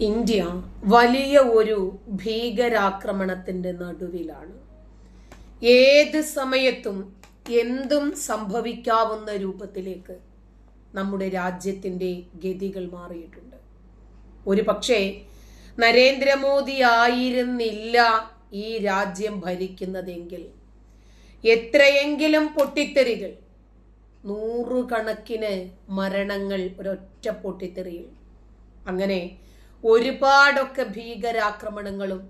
India വലിയ ഒരു ഭീകരാക്രമണത്തിന്റെ നടുവിലാണ്. ഏത് സമയത്തും എന്തും സംഭവിക്കാവുന്ന രൂപത്തിലേക്ക് നമ്മുടെ രാജ്യത്തിന്റെ ഗതികൾ മാറിയിട്ടുണ്ട്. ഒരു പക്ഷേ നരേന്ദ്രമോദി ആയിരുന്നില്ല ഈ രാജ്യം ഭരിക്കുന്നതെങ്കിൽ എത്രയെങ്കിലും പൊട്ടിത്തെറികൾ നൂറുകണക്കിന് മരണങ്ങൾ ഒരൊറ്റ പൊട്ടിത്തെറിയിൽ. അങ്ങനെ ഒരുപാടൊക്കെ ഭീകരാക്രമണങ്ങളും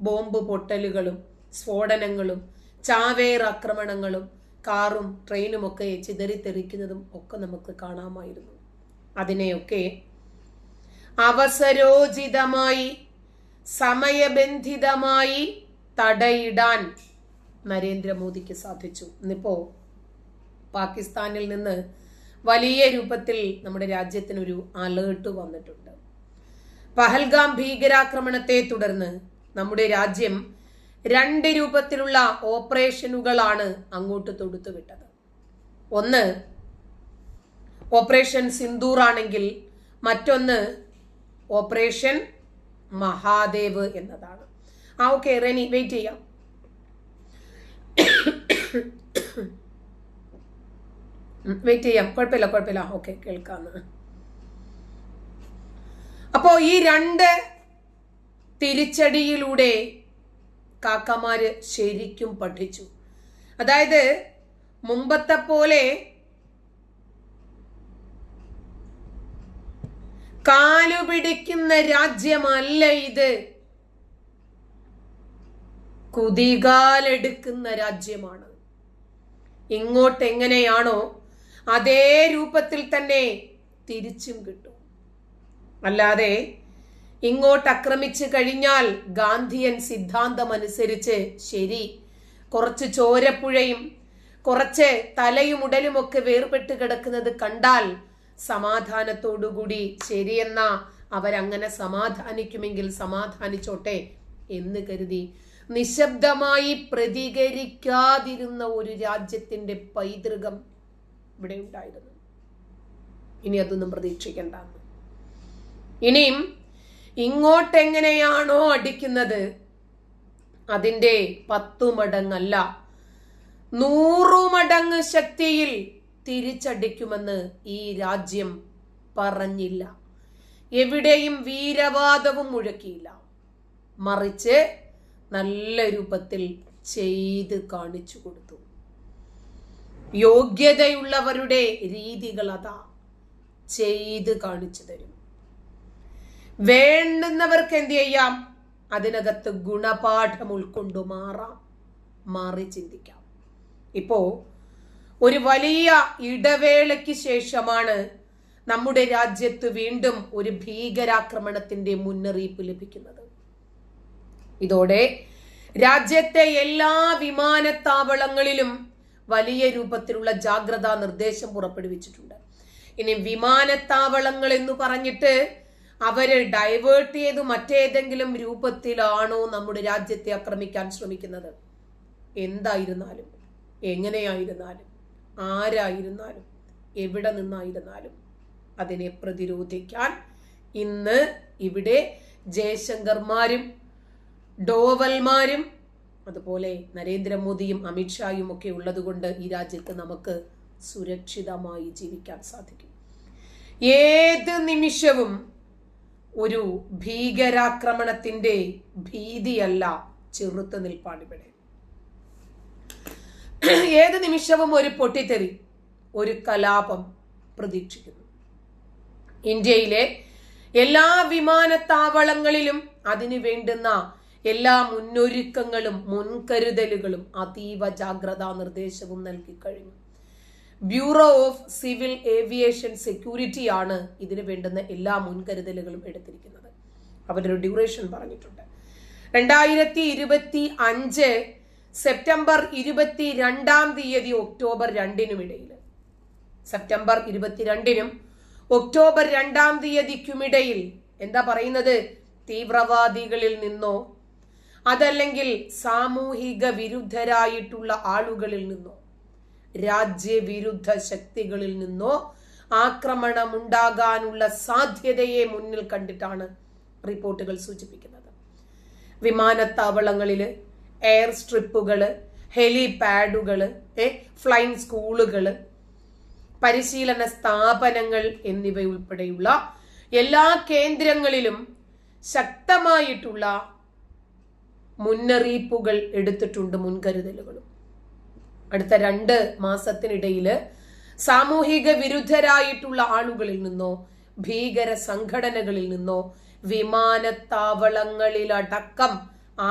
ബോംബ് പൊട്ടലുകളും സ്ഫോടനങ്ങളും ചാവേർ ആക്രമണങ്ങളും കാറും ട്രെയിനുമൊക്കെ ചിതറിത്തെറിക്കുന്നതും ഒക്കെ നമുക്ക് കാണാമായിരുന്നു. അതിനെയൊക്കെ അവസരോചിതമായി സമയബന്ധിതമായി തടയിടാൻ നരേന്ദ്രമോദിക്ക് സാധിച്ചു. ഇന്നിപ്പോ പാകിസ്ഥാനിൽ നിന്ന് വലിയ രൂപത്തിൽ നമ്മുടെ രാജ്യത്തിനൊരു അലേർട്ട് വന്നിട്ടുണ്ട്. പഹൽഗാം ഭീകരാക്രമണത്തെ തുടർന്ന് നമ്മുടെ രാജ്യം രണ്ട് രൂപത്തിലുള്ള ഓപ്പറേഷനുകളാണ് അങ്ങോട്ട് തൊടുത്തുവിട്ടത്. ഒന്ന് ഓപ്പറേഷൻ സിന്ദൂർ ആണെങ്കിൽ മറ്റൊന്ന് ഓപ്പറേഷൻ മഹാദേവ് എന്നതാണ്. ആ ഓക്കെ റെനി വെയിറ്റ് ചെയ്യാം. വെയിറ്റ് ചെയ്യാം. കുഴപ്പമില്ല കുഴപ്പമില്ല. ഓക്കെ കേൾക്കാന്ന് അപ്പോ ഈ രണ്ട് തിരിച്ചടിയിലൂടെ കാക്കമാര് ശരിക്കും പഠിച്ചു. അതായത് മുമ്പത്തെ പോലെ കാലുപിടിക്കുന്ന രാജ്യമല്ല ഇത്. കുതികാലെടുക്കുന്ന രാജ്യമാണ്. ഇങ്ങോട്ട് എങ്ങനെയാണോ അതേ രൂപത്തിൽ തന്നെ തിരിച്ചും കിട്ടും. അല്ലാതെ ഇങ്ങോട്ട് ആക്രമിച്ചു കഴിഞ്ഞാൽ ഗാന്ധിയൻ സിദ്ധാന്തമനുസരിച്ച് ശരി. കുറച്ച് ചോരപ്പുഴയും കുറച്ച് തലയും ഉടലുമൊക്കെ വേർപെട്ട് കിടക്കുന്നത് കണ്ടാൽ സമാധാനത്തോടുകൂടി ശരിയെന്ന അവരങ്ങനെ സമാധാനിക്കുമെങ്കിൽ സമാധാനിച്ചോട്ടെ എന്ന് കരുതി. നിശബ്ദമായി പ്രതികരിക്കാതിരുന്ന ഒരു രാജ്യത്തിന്റെ പൈതൃകം ഇവിടെ ഉണ്ടായിരുന്നു. ഇനി അതൊന്നും പ്രതീക്ഷിക്കണ്ട. ഇനിയും ഇങ്ങോട്ടെങ്ങനെയാണോ അടിക്കുന്നത്? അതിന്റെ പത്തു മടങ്ങല്ല. നൂറു മടങ്ങ് ശക്തിയിൽ തിരിച്ചടിക്കുമെന്ന് ഈ രാജ്യം പറഞ്ഞില്ല. എവിടെയും വീരവാദവും മുഴക്കിയില്ല. മറിച്ച് നല്ല രൂപത്തിൽ ചെയ്ത് കാണിച്ചു കൊടുത്തു. യോഗ്യതയുള്ളവരുടെ രീതികൾ അതാ ചെയ്ത് കാണിച്ചു തരും. വേണ്ടുന്നവർക്ക് എന്ത് ചെയ്യാം? അതിനകത്ത് ഗുണപാഠം ഉൾക്കൊണ്ടു മാറാം. മാറി ചിന്തിക്കാം. ഇപ്പോ ഒരു വലിയ ഇടവേളയ്ക്ക് ശേഷമാണ് നമ്മുടെ രാജ്യത്ത് വീണ്ടും ഒരു ഭീകരാക്രമണത്തിന്റെ മുന്നറിയിപ്പ് ലഭിക്കുന്നത്. ഇതോടെ രാജ്യത്തെ എല്ലാ വിമാനത്താവളങ്ങളിലും വലിയ രൂപത്തിലുള്ള ജാഗ്രതാ നിർദ്ദേശം പുറപ്പെടുവിച്ചിട്ടുണ്ട്. ഇനി വിമാനത്താവളങ്ങൾ എന്ന് പറഞ്ഞിട്ട് അവർ ഡൈവേർട്ട് ചെയ്ത് മറ്റേതെങ്കിലും രൂപത്തിലാണോ നമ്മുടെ രാജ്യത്തെ ആക്രമിക്കാൻ ശ്രമിക്കുന്നത്? എന്തായിരുന്നാലും എങ്ങനെയായിരുന്നാലും ആരായിരുന്നാലും എവിടെ നിന്നായിരുന്നാലും അതിനെ പ്രതിരോധിക്കാൻ ഇന്ന് ഇവിടെ ജയശങ്കർമാരും ഡോവൽമാരും അതുപോലെ നരേന്ദ്രമോദിയും അമിത്ഷായും ഒക്കെ ഉള്ളതുകൊണ്ട് ഈ രാജ്യത്ത് നമുക്ക് സുരക്ഷിതമായി ജീവിക്കാൻ സാധിക്കും. ഏത് നിമിഷവും ഒരു ഭീകരാക്രമണത്തിന്റെ ഭീതിയല്ല ചെറുത്ത് നിൽപ്പാണ് ഇവിടെ ഏത് നിമിഷവും ഒരു പൊട്ടിത്തെറി ഒരു കലാപം പ്രതീക്ഷിക്കുന്നു. ഇന്ത്യയിലെ എല്ലാ വിമാനത്താവളങ്ങളിലും അതിനു വേണ്ടുന്ന എല്ലാ മുന്നൊരുക്കങ്ങളും മുൻകരുതലുകളും അതീവ ജാഗ്രതാ നിർദ്ദേശവും നൽകി കഴിഞ്ഞു. Bureau of civil aviation security ആണ് ഇതിനു വേണ്ടുന്ന എല്ലാ മുൻകരുതലുകളും എടുത്തിരിക്കുന്നത്. അവരൊരു ഡ്യൂറേഷൻ പറഞ്ഞിട്ടുണ്ട്. രണ്ടായിരത്തി ഇരുപത്തി അഞ്ച് സെപ്റ്റംബർ ഇരുപത്തി രണ്ടാം തീയതി ഒക്ടോബർ രണ്ടിനും ഇടയിൽ. സെപ്റ്റംബർ ഇരുപത്തിരണ്ടിനും ഒക്ടോബർ രണ്ടാം തീയതിക്കുമിടയിൽ. എന്താ പറയുന്നത്? തീവ്രവാദികളിൽ നിന്നോ അതല്ലെങ്കിൽ സാമൂഹിക വിരുദ്ധരായിട്ടുള്ള ആളുകളിൽ നിന്നോ. രാജ്യവിരുദ്ധ ശക്തികളിൽ നിന്നോ ആക്രമണമുണ്ടാകാനുള്ള സാധ്യതയെ മുന്നിൽ കണ്ടിട്ടാണ് റിപ്പോർട്ടുകൾ സൂചിപ്പിക്കുന്നത്. വിമാനത്താവളങ്ങളിൽ എയർ സ്ട്രിപ്പുകൾ ഹെലിപാഡുകൾ ഫ്ലൈങ് സ്കൂളുകൾ പരിശീലന സ്ഥാപനങ്ങൾ എന്നിവയുൾപ്പെടെയുള്ള എല്ലാ കേന്ദ്രങ്ങളിലും ശക്തമായിട്ടുള്ള മുന്നറിയിപ്പുകൾ എടുത്തിട്ടുണ്ട് മുൻകരുതലുകളും. അടുത്ത രണ്ട് മാസത്തിനിടയിൽ സാമൂഹിക വിരുദ്ധരായിട്ടുള്ള ആളുകളിൽ നിന്നോ ഭീകര സംഘടനകളിൽ നിന്നോ വിമാനത്താവളങ്ങളിലടക്കം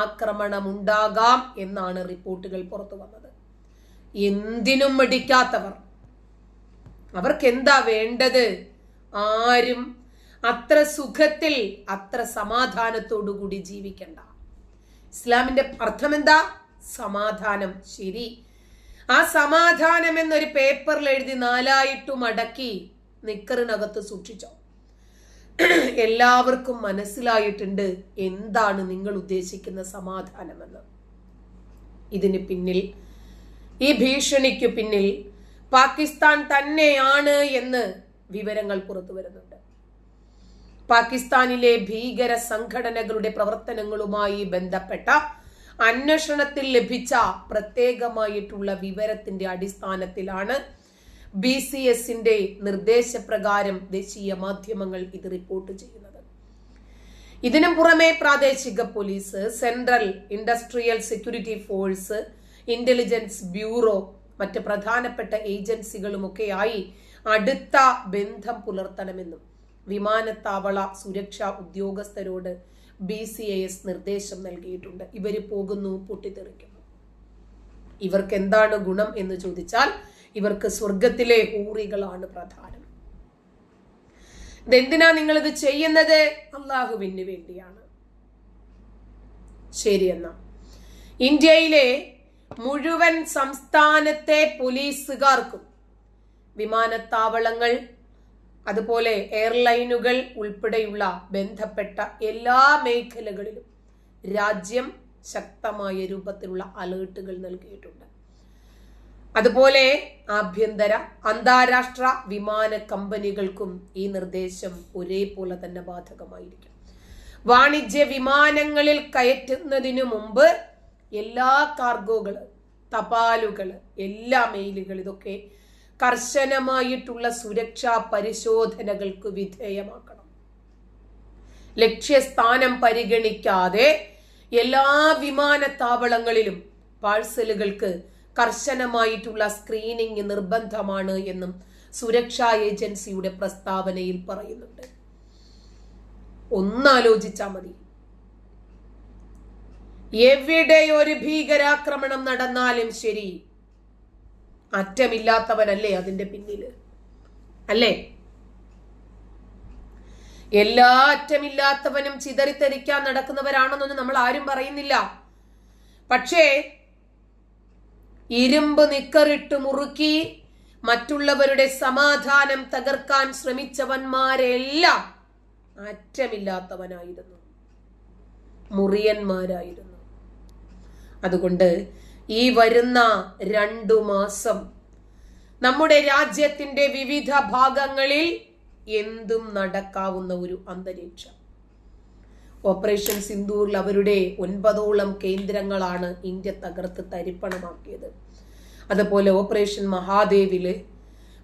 ആക്രമണമുണ്ടാകാം എന്നാണ് റിപ്പോർട്ടുകൾ പുറത്തു വന്നത്. എന്തിനും മടിക്കാത്തവർ. അവർക്ക് എന്താ വേണ്ടത്? ആരും അത്ര സുഖത്തിൽ അത്ര സമാധാനത്തോടുകൂടി ജീവിക്കണ്ട. ഇസ്ലാമിന്റെ അർത്ഥം എന്താ സമാധാനം ശരി. ആ സമാധാനം എന്നൊരു പേപ്പറിൽ എഴുതി നാലായിട്ടു മടക്കി നിക്കറിനകത്ത് സൂക്ഷിച്ചോ. എല്ലാവർക്കും മനസ്സിലായിട്ടുണ്ട് എന്താണ് നിങ്ങൾ ഉദ്ദേശിക്കുന്ന സമാധാനമെന്ന്. ഇതിന് പിന്നിൽ ഈ ഭീഷണിക്ക് പിന്നിൽ പാകിസ്ഥാൻ തന്നെയാണ് എന്ന് വിവരങ്ങൾ പുറത്തു വരുന്നുണ്ട്. പാകിസ്ഥാനിലെ ഭീകര സംഘടനകളുടെ പ്രവർത്തനങ്ങളുമായി ബന്ധപ്പെട്ട അന്വേഷണത്തിൽ ലഭിച്ച പ്രത്യേകമായിട്ടുള്ള വിവരത്തിന്റെ അടിസ്ഥാനത്തിലാണ് ബി സി എസിന്റെ നിർദ്ദേശപ്രകാരം ദേശീയ മാധ്യമങ്ങൾ ഇത് റിപ്പോർട്ട് ചെയ്യുന്നത്. ഇതിനു പുറമെ പ്രാദേശിക police central industrial security force intelligence bureau മറ്റ് പ്രധാനപ്പെട്ട ഏജൻസികളുമൊക്കെയായി അടുത്ത ബന്ധം പുലർത്തണമെന്നും വിമാനത്താവള സുരക്ഷാ ഉദ്യോഗസ്ഥരോട് ബി സി ഐ എസ് നിർദ്ദേശം നൽകിയിട്ടുണ്ട്. ഇവർ പോകുന്നു പൊട്ടിത്തെറിക്കുന്നു. ഇവർക്ക് എന്താണ് ഗുണം എന്ന് ചോദിച്ചാൽ ഇവർക്ക് സ്വർഗത്തിലെ ഊറികളാണ് പ്രധാനം. ഇതെന്തിനാ നിങ്ങൾ ഇത് ചെയ്യുന്നത്? അള്ളാഹുവിന് വേണ്ടിയാണ്. ശരി എന്നാ. ഇന്ത്യയിലെ മുഴുവൻ സംസ്ഥാനത്തെ പോലീസുകാർക്കും വിമാനത്താവളങ്ങൾ അതുപോലെ എയർലൈനുകൾ ഉൾപ്പെടെയുള്ള ബന്ധപ്പെട്ട എല്ലാ മേഖലകളിലും രാജ്യം ശക്തമായ രൂപത്തിലുള്ള അലേർട്ടുകൾ നൽകിയിട്ടുണ്ട്. അതുപോലെ ആഭ്യന്തര അന്താരാഷ്ട്ര വിമാന കമ്പനികൾക്കും ഈ നിർദ്ദേശം ഒരേപോലെ തന്നെ ബാധകമായിരിക്കും. വാണിജ്യ വിമാനങ്ങളിൽ കയറ്റുന്നതിനു മുമ്പ് എല്ലാ കാർഗോകൾ തപാലുകൾ എല്ലാ മെയിലുകൾ ഇതൊക്കെ കർശനമായിട്ടുള്ള സുരക്ഷാ പരിശോധനകൾക്ക് വിധേയമാക്കണം. ലക്ഷ്യസ്ഥാനം പരിഗണിക്കാതെ എല്ലാ വിമാനത്താവളങ്ങളിലും പാഴ്സലുകൾക്ക് കർശനമായിട്ടുള്ള സ്ക്രീനിംഗ് നിർബന്ധമാണ് എന്നും സുരക്ഷാ ഏജൻസിയുടെ പ്രസ്താവനയിൽ പറയുന്നുണ്ട്. ഒന്നാലോചിച്ചാൽ മതി. എവിടെ ഒരു ഭീകരാക്രമണം നടന്നാലും ശരി അറ്റമില്ലാത്തവനല്ലേ അതിന്റെ പിന്നിൽ അല്ലേ? എല്ലാ അറ്റമില്ലാത്തവനും ചിതറിത്തെറിക്കാൻ നടക്കുന്നവരാണെന്നൊന്നും നമ്മൾ ആരും പറയുന്നില്ല. പക്ഷേ ഇരുമ്പ് നിക്കറിട്ട് മുറുക്കി മറ്റുള്ളവരുടെ സമാധാനം തകർക്കാൻ ശ്രമിച്ചവന്മാരെല്ലാം അറ്റമില്ലാത്തവനായിരുന്നു. മുറിയന്മാരായിരുന്നു. അതുകൊണ്ട് ഈ വരുന്ന രണ്ടു മാസം നമ്മുടെ രാജ്യത്തിന്റെ വിവിധ ഭാഗങ്ങളിൽ എന്തും നടക്കാവുന്ന ഒരു അന്തരീക്ഷം. ഓപ്പറേഷൻ സിന്ദൂറിൽ അവരുടെ ഒൻപതോളം കേന്ദ്രങ്ങളാണ് ഇന്ത്യ തകർത്ത് തരിപ്പണമാക്കിയത്. അതുപോലെ ഓപ്പറേഷൻ മഹാദേവിൽ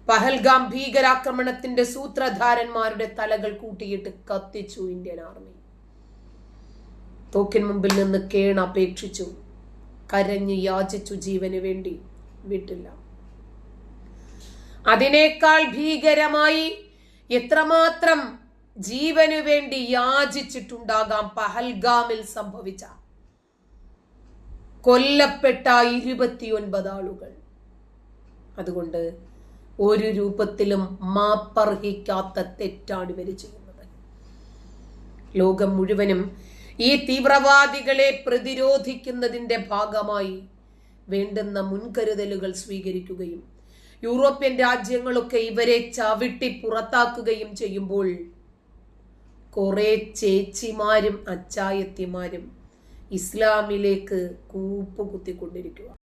പഹൽഗാം ഭീകരാക്രമണത്തിന്റെ സൂത്രധാരന്മാരുടെ തലകൾ കൂട്ടിയിട്ട് കത്തിച്ചു ഇന്ത്യൻ ആർമി. തോക്കിൻ മുമ്പിൽ നിന്ന് കേണപേക്ഷിച്ചു കരഞ്ഞ് യാചിച്ചു ജീവന് വേണ്ടി വിട്ടില്ല. അതിനേക്കാൾ ഭീകരമായി എത്രമാത്രം ജീവനു വേണ്ടി യാചിച്ചിട്ടുണ്ടാകാം പഹൽഗാമിൽ സംഭവിച്ച കൊല്ലപ്പെട്ട ഇരുപത്തിയൊൻപത് ആളുകൾ. അതുകൊണ്ട് ഒരു രൂപത്തിലും മാപ്പർഹിക്കാത്ത തെറ്റാണ് ഇവർ ചെയ്യുന്നത്. ലോകം മുഴുവനും ഈ തീവ്രവാദികളെ പ്രതിരോധിക്കുന്നതിന്റെ ഭാഗമായി വേണ്ടുന്ന മുൻകരുതലുകൾ സ്വീകരിക്കുകയും യൂറോപ്യൻ രാജ്യങ്ങളൊക്കെ ഇവരെ ചവിട്ടി പുറത്താക്കുകയും ചെയ്യുമ്പോൾ കുറെ ചേച്ചിമാരും അച്ചായത്തിമാരും ഇസ്ലാമിലേക്ക് കൂപ്പുകുത്തിക്കൊണ്ടിരിക്കുക.